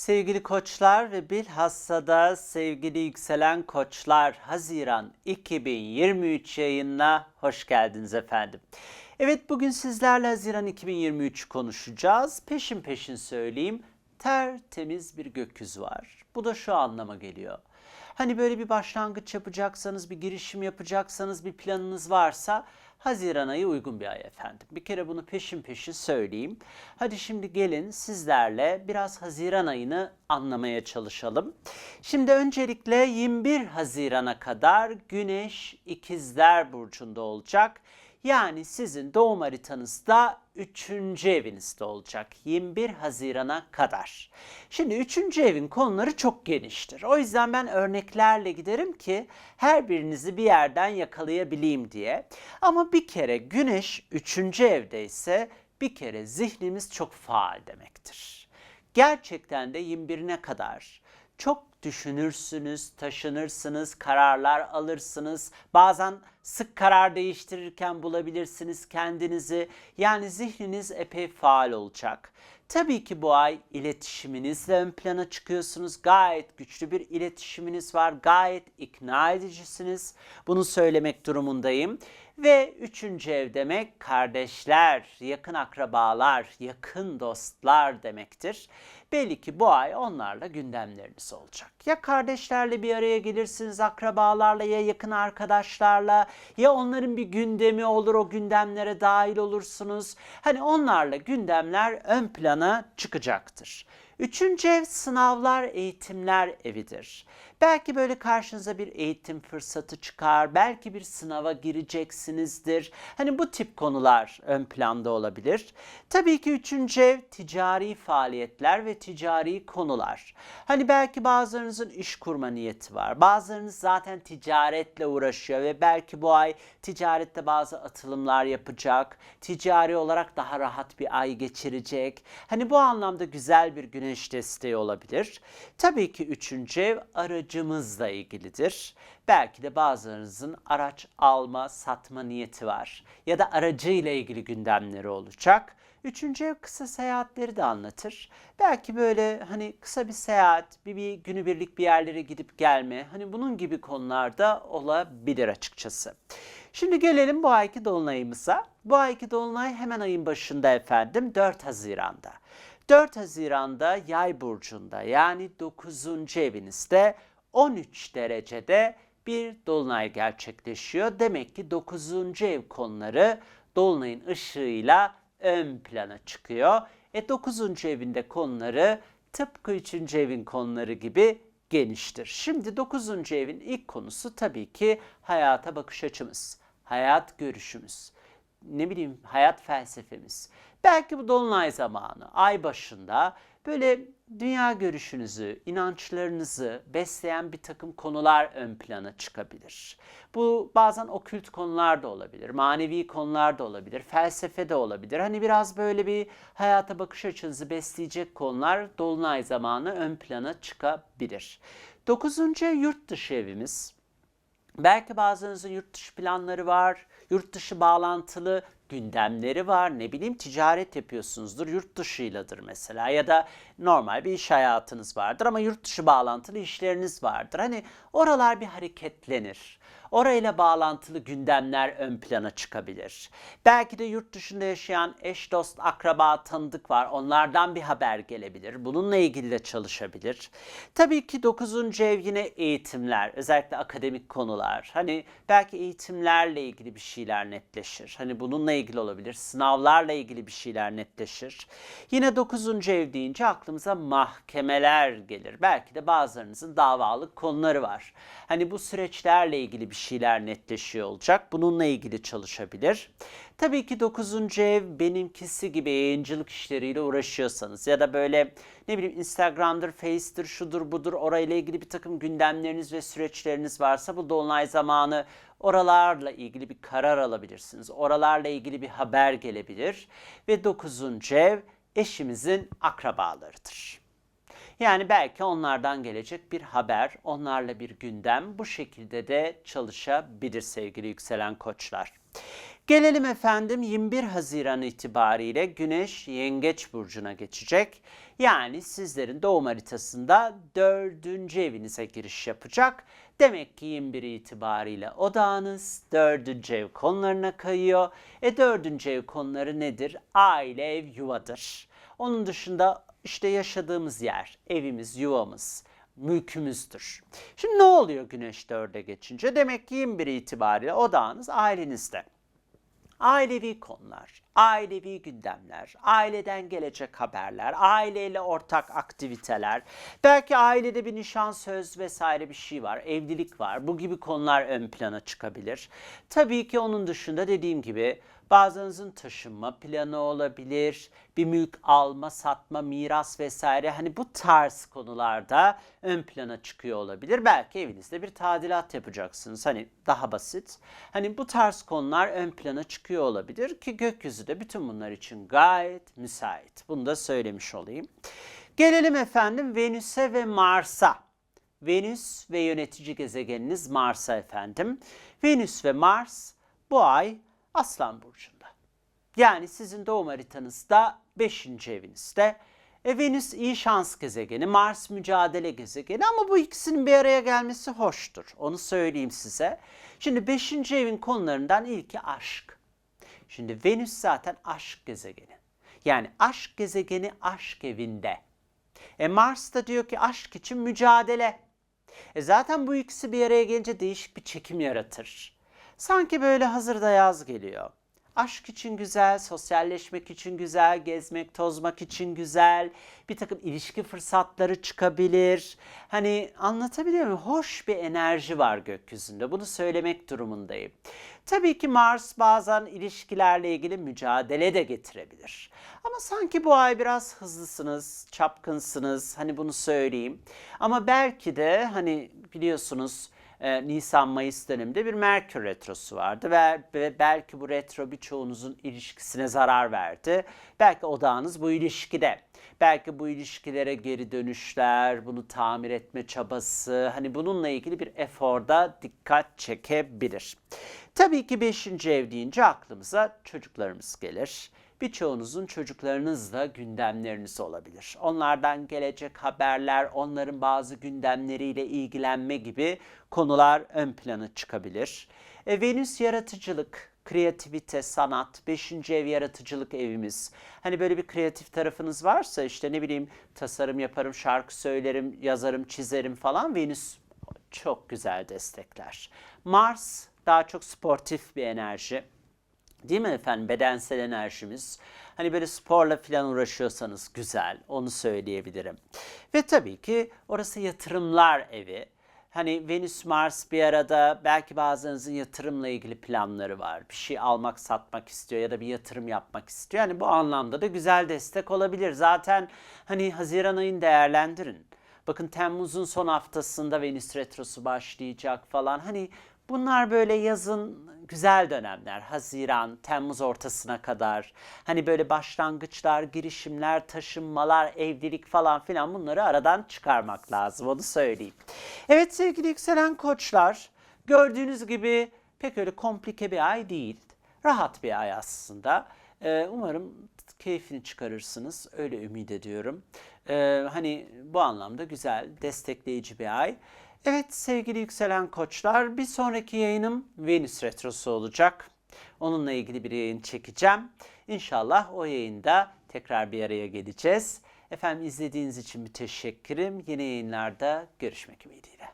Sevgili koçlar ve bilhassa da sevgili yükselen koçlar Haziran 2023 yayınına hoş geldiniz efendim. Evet bugün sizlerle Haziran 2023 konuşacağız. Peşin peşin söyleyeyim tertemiz bir gökyüzü var. Bu da şu anlama geliyor. Hani böyle bir başlangıç yapacaksanız, bir girişim yapacaksanız, bir planınız varsa Haziran ayı uygun bir ay efendim. Bir kere bunu peşin peşin söyleyeyim. Hadi şimdi gelin sizlerle biraz Haziran ayını anlamaya çalışalım. Şimdi öncelikle 21 Haziran'a kadar Güneş İkizler Burcu'nda olacak. Yani sizin doğum haritanızda 3. evinizde olacak 21 Haziran'a kadar. Şimdi 3. evin konuları çok geniştir. O yüzden ben örneklerle giderim ki her birinizi bir yerden yakalayabileyim diye. Ama bir kere Güneş 3. evde ise bir kere zihnimiz çok faal demektir. Gerçekten de 21'ine kadar çok düşünürsünüz, taşınırsınız, kararlar alırsınız. Bazen sık karar değiştirirken bulabilirsiniz kendinizi. Yani zihniniz epey faal olacak. Tabii ki bu ay iletişiminizle ön plana çıkıyorsunuz. Gayet güçlü bir iletişiminiz var. Gayet ikna edicisiniz. Bunu söylemek durumundayım. Ve üçüncü ev demek kardeşler, yakın akrabalar, yakın dostlar demektir. Belli ki bu ay onlarla gündemleriniz olacak. Ya kardeşlerle bir araya gelirsiniz, akrabalarla ya yakın arkadaşlarla ya onların bir gündemi olur o gündemlere dahil olursunuz. Hani onlarla gündemler ön plana çıkacaktır. Üçüncü ev sınavlar, eğitimler evidir. Belki böyle karşınıza bir eğitim fırsatı çıkar, belki bir sınava gireceksinizdir. Hani bu tip konular ön planda olabilir. Tabii ki üçüncü ev ticari faaliyetler ve ticari konular. Hani belki bazılarınızın iş kurma niyeti var. Bazılarınız zaten ticaretle uğraşıyor ve belki bu ay ticarette bazı atılımlar yapacak. Ticari olarak daha rahat bir ay geçirecek. Hani bu anlamda güzel bir güneş desteği olabilir. Tabii ki üçüncü ev aracımızla ilgilidir. Belki de bazılarınızın araç alma, satma niyeti var. Ya da aracıyla ilgili gündemleri olacak. Üçüncü ev kısa seyahatleri de anlatır. Belki böyle hani kısa bir seyahat, bir, bir günübirlik bir yerlere gidip gelme, hani bunun gibi konularda olabilir açıkçası. Şimdi gelelim bu ayki dolunayımıza. Bu ayki dolunay hemen ayın başında efendim 4 Haziran'da. 4 Haziran'da Yay burcunda yani 9. evinizde 13 derecede bir dolunay gerçekleşiyor. Demek ki 9. ev konuları dolunayın ışığıyla ön plana çıkıyor. E 9. evinde konuları tıpkı 3. evin konuları gibi geniştir. Şimdi 9. evin ilk konusu tabii ki hayata bakış açımız, hayat görüşümüz, ne bileyim hayat felsefemiz. Belki bu dolunay zamanı, ay başında böyle dünya görüşünüzü, inançlarınızı besleyen bir takım konular ön plana çıkabilir. Bu bazen okült konular da olabilir, manevi konular da olabilir, felsefe de olabilir. Hani biraz böyle bir hayata bakış açınızı besleyecek konular dolunay zamanı ön plana çıkabilir. Dokuzuncu yurt dışı evimiz. Belki bazılarınızın yurt dışı planları var, yurt dışı bağlantılı gündemleri var. Ne bileyim ticaret yapıyorsunuzdur, yurt dışıyladır mesela ya da normal bir iş hayatınız vardır ama yurt dışı bağlantılı işleriniz vardır. Hani oralar bir hareketlenir. Orayla bağlantılı gündemler ön plana çıkabilir. Belki de yurt dışında yaşayan eş, dost, akraba, tanıdık var. Onlardan bir haber gelebilir. Bununla ilgili de çalışabilir. Tabii ki 9. ev yine eğitimler, özellikle akademik konular. Hani belki eğitimlerle ilgili bir şeyler netleşir. Hani bununla ilgili olabilir. Sınavlarla ilgili bir şeyler netleşir. Yine 9. ev deyince aklımıza mahkemeler gelir. Belki de bazılarınızın davalık konuları var. Hani bu süreçlerle ilgili bir şeyler netleşiyor olacak. Bununla ilgili çalışabilir. Tabii ki 9. ev benimkisi gibi yayıncılık işleriyle uğraşıyorsanız ya da böyle ne bileyim Instagram'dır, Face'tir, şudur budur orayla ilgili bir takım gündemleriniz ve süreçleriniz varsa bu dolunay zamanı oralarla ilgili bir karar alabilirsiniz. Oralarla ilgili bir haber gelebilir ve 9. ev eşimizin akrabalarıdır. Yani belki onlardan gelecek bir haber, onlarla bir gündem bu şekilde de çalışabilir sevgili yükselen koçlar. Gelelim efendim 21 Haziran itibariyle Güneş Yengeç Burcu'na geçecek. Yani sizlerin doğum haritasında dördüncü evinize giriş yapacak. Demek ki 21 itibariyle odağınız dördüncü ev konularına kayıyor. E dördüncü ev konuları nedir? Aile, ev, yuvadır. Onun dışında işte yaşadığımız yer, evimiz, yuvamız, mülkümüzdür. Şimdi ne oluyor Güneş dörde geçince? Demek ki 21 itibariyle odağınız ailenizde. Ailevi konular, ailevi gündemler, aileden gelecek haberler, aileyle ortak aktiviteler, belki ailede bir nişan söz vesaire bir şey var, evlilik var. Bu gibi konular ön plana çıkabilir. Tabii ki onun dışında dediğim gibi Bazınızın taşınma planı olabilir, bir mülk alma, satma, miras vesaire hani bu tarz konularda ön plana çıkıyor olabilir. Belki evinizde bir tadilat yapacaksınız. Hani daha basit. Hani bu tarz konular ön plana çıkıyor olabilir ki gökyüzü de bütün bunlar için gayet müsait. Bunu da söylemiş olayım. Gelelim efendim Venüs'e ve Mars'a. Venüs ve yönetici gezegeniniz Mars'a efendim. Venüs ve Mars bu ay Aslan Burcu'nda. Yani sizin doğum haritanızda 5. evinizde. E, Venüs iyi şans gezegeni, Mars mücadele gezegeni ama bu ikisinin bir araya gelmesi hoştur. Onu söyleyeyim size. Şimdi 5. evin konularından ilki aşk. Şimdi Venüs zaten aşk gezegeni. Yani aşk gezegeni aşk evinde. E Mars da diyor ki aşk için mücadele. E zaten bu ikisi bir araya gelince değişik bir çekim yaratır. Sanki böyle hazırda yaz geliyor. Aşk için güzel, sosyalleşmek için güzel, gezmek, tozmak için güzel, bir takım ilişki fırsatları çıkabilir. Hani anlatabiliyor muyum? Hoş bir enerji var gökyüzünde. Bunu söylemek durumundayım. Tabii ki Mars bazen ilişkilerle ilgili mücadele de getirebilir. Ama sanki bu ay biraz hızlısınız, çapkınsınız. Hani bunu söyleyeyim. Ama belki de hani biliyorsunuz e, Nisan-Mayıs döneminde bir Merkür Retrosu vardı ve, ve belki bu retro birçoğunuzun ilişkisine zarar verdi. Belki odağınız bu ilişkide. Belki bu ilişkilere geri dönüşler, bunu tamir etme çabası, hani bununla ilgili bir eforda dikkat çekebilir. Tabii ki 5. ev deyince aklımıza çocuklarımız gelir birçoğunuzun çocuklarınızla gündemleriniz olabilir. Onlardan gelecek haberler, onların bazı gündemleriyle ilgilenme gibi konular ön plana çıkabilir. E, Venüs yaratıcılık, kreativite, sanat, 5. ev yaratıcılık evimiz. Hani böyle bir kreatif tarafınız varsa işte ne bileyim tasarım yaparım, şarkı söylerim, yazarım, çizerim falan Venüs çok güzel destekler. Mars daha çok sportif bir enerji. Değil mi efendim bedensel enerjimiz? Hani böyle sporla falan uğraşıyorsanız güzel onu söyleyebilirim. Ve tabii ki orası yatırımlar evi. Hani Venüs Mars bir arada belki bazılarınızın yatırımla ilgili planları var. Bir şey almak satmak istiyor ya da bir yatırım yapmak istiyor. Yani bu anlamda da güzel destek olabilir. Zaten hani Haziran ayını değerlendirin. Bakın Temmuz'un son haftasında Venüs Retrosu başlayacak falan. Hani Bunlar böyle yazın güzel dönemler. Haziran, Temmuz ortasına kadar. Hani böyle başlangıçlar, girişimler, taşınmalar, evlilik falan filan bunları aradan çıkarmak lazım. Onu söyleyeyim. Evet sevgili yükselen koçlar. Gördüğünüz gibi pek öyle komplike bir ay değil. Rahat bir ay aslında. Ee, umarım keyfini çıkarırsınız. Öyle ümit ediyorum. Ee, hani bu anlamda güzel, destekleyici bir ay. Evet sevgili yükselen koçlar bir sonraki yayınım Venüs Retrosu olacak. Onunla ilgili bir yayın çekeceğim. İnşallah o yayında tekrar bir araya geleceğiz. Efendim izlediğiniz için bir teşekkürüm. Yeni yayınlarda görüşmek ümidiyle.